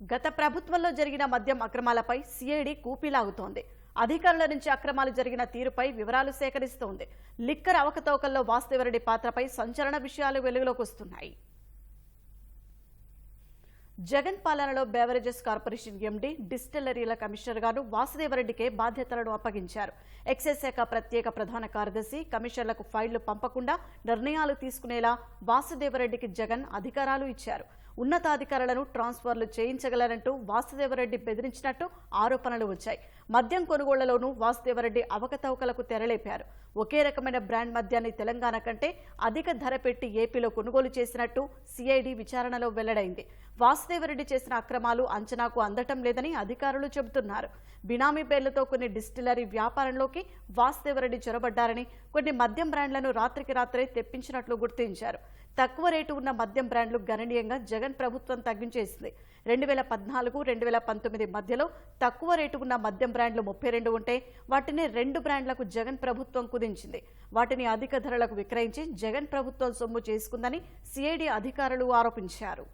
గత ప్రభుత్వంలో జరిగిన మద్యం అక్రమాలపై సిఐడి కూపీలాగుతోంది. అధికారుల నుంచి అక్రమాలు జరిగిన తీరుపై వివరాలు సేకరిస్తోంది. లిక్కర్ అవకతవకల్లో వాసుదేవరెడ్డి పాత్రపై సంచలన విషయాలు వెలుగులోకి వస్తున్నాయి. జగన్ పాలనలో బేవరేజెస్ కార్పొరేషన్ ఎండీ డిస్టిలరీల కమిషనర్ గారు వాసుదేవరెడ్డికే బాధ్యతలను అప్పగించారు. ఎక్సైజ్ శాఖ ప్రత్యేక ప్రధాన కార్యదర్శి కమిషనర్లకు ఫైళ్ళు పంపకుండా నిర్ణయాలు తీసుకునేలా వాసుదేవరెడ్డికి జగన్ అధికారాలు ఇచ్చారు. ఉన్నతాధికారులను ట్రాన్స్ఫర్లు చేయించగలరంటూ వాసుదేవరెడ్డి బెదిరించినట్టు ఆరోపణలు వచ్చాయి. మద్యం కొనుగోళ్ళలోనూ వాసుదేవరెడ్డి అవకతవకలకు తెరలేపారు. ఒకే రకమైన బ్రాండ్ మద్యాన్ని తెలంగాణ కంటే అధిక ధర పెట్టి ఏపీలో కొనుగోలు చేసినట్టు సిఐడి విచారణలో వెల్లడైంది. వాసుదేవరెడ్డి చేసిన అక్రమాలు అంచనాకు అందటం లేదని అధికారులు చెబుతున్నారు. బినామీ పేర్లతో కొన్ని డిస్టిలరీ వ్యాపారంలోకి వాసుదేవరెడ్డి చొరబడ్డారని కొన్ని మద్యం బ్రాండ్లను రాత్రికి రాత్రే తెప్పించినట్లు గుర్తించారు. తక్కువ రేటు ఉన్న మద్యం బ్రాండ్లు గణనీయంగా జగన్ ప్రభుత్వం తగ్గించేసింది. రెండు వేల పద్నాలుగు రెండు వేల పంతొమ్మిది మధ్యలో తక్కువ రేటు ఉన్న మద్యం బ్రాండ్లు ముప్పై రెండు ఉంటే వాటిని రెండు బ్రాండ్లకు జగన్ ప్రభుత్వం కుదించింది. వాటిని అధిక ధరలకు విక్రయించి జగన్ ప్రభుత్వం సొమ్ము చేసుకుందని సిఐడి అధికారులు ఆరోపించారు.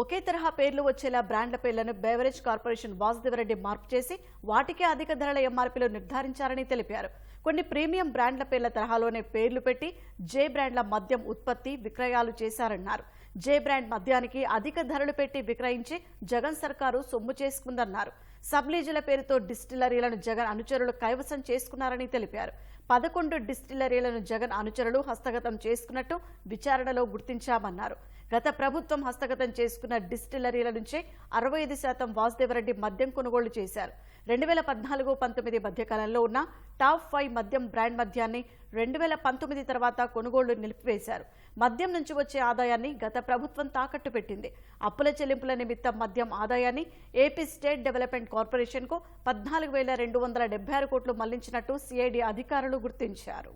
ఒకే తరహా పేర్లు వచ్చేలా బ్రాండ్ల పేర్లను బేవరేజ్ కార్పొరేషన్ వాసుదేవరెడ్డి మార్పు చేసి వాటికే అధిక ధరల ఎంఆర్పీలు నిర్ధారించారని తెలిపారు. కొన్ని ప్రీమియం బ్రాండ్ల పేర్ల తరహాలోనే పేర్లు పెట్టి జే బ్రాండ్ల మద్యం ఉత్పత్తి విక్రయాలు చేశారన్నారు. జే బ్రాండ్ మద్యానికి అధిక ధరలు పెట్టి విక్రయించి జగన్ సర్కారు సొమ్ము చేసుకుందన్నారు. సబ్లీజుల పేరుతో డిస్టిలరీలను జగన్ అనుచరులు కైవసం చేసుకున్నారని తెలిపారు. పదకొండు డిస్టిలరీలను జగన్ అనుచరులు హస్తగతం చేసుకున్నట్టు విచారణలో గుర్తించామన్నారు. గత ప్రభుత్వం హస్తగతం చేసుకున్న డిస్టిలరీల నుంచే అరవై ఐదు శాతం వాసుదేవరెడ్డి మద్యం కొనుగోలు చేశారు. రెండు వేల పద్నాలుగు పంతొమ్మిది మధ్యకాలంలో ఉన్న టాప్ ఫైవ్ మద్యం బ్రాండ్ మద్యాన్ని రెండు వేల పంతొమ్మిది తర్వాత కొనుగోళ్ళు నిలిపివేశారు. మద్యం నుంచి వచ్చే ఆదాయాన్ని గత ప్రభుత్వం తాకట్టు పెట్టింది. అప్పుల చెల్లింపుల నిమిత్తం మద్యం ఆదాయాన్ని ఏపీ స్టేట్ డెవలప్మెంట్ కార్పొరేషన్కు పద్నాలుగు వేల రెండు వందల డెబ్బై ఆరు కోట్లు మళ్ళించినట్టు సిఐడి అధికారులు గుర్తించారు.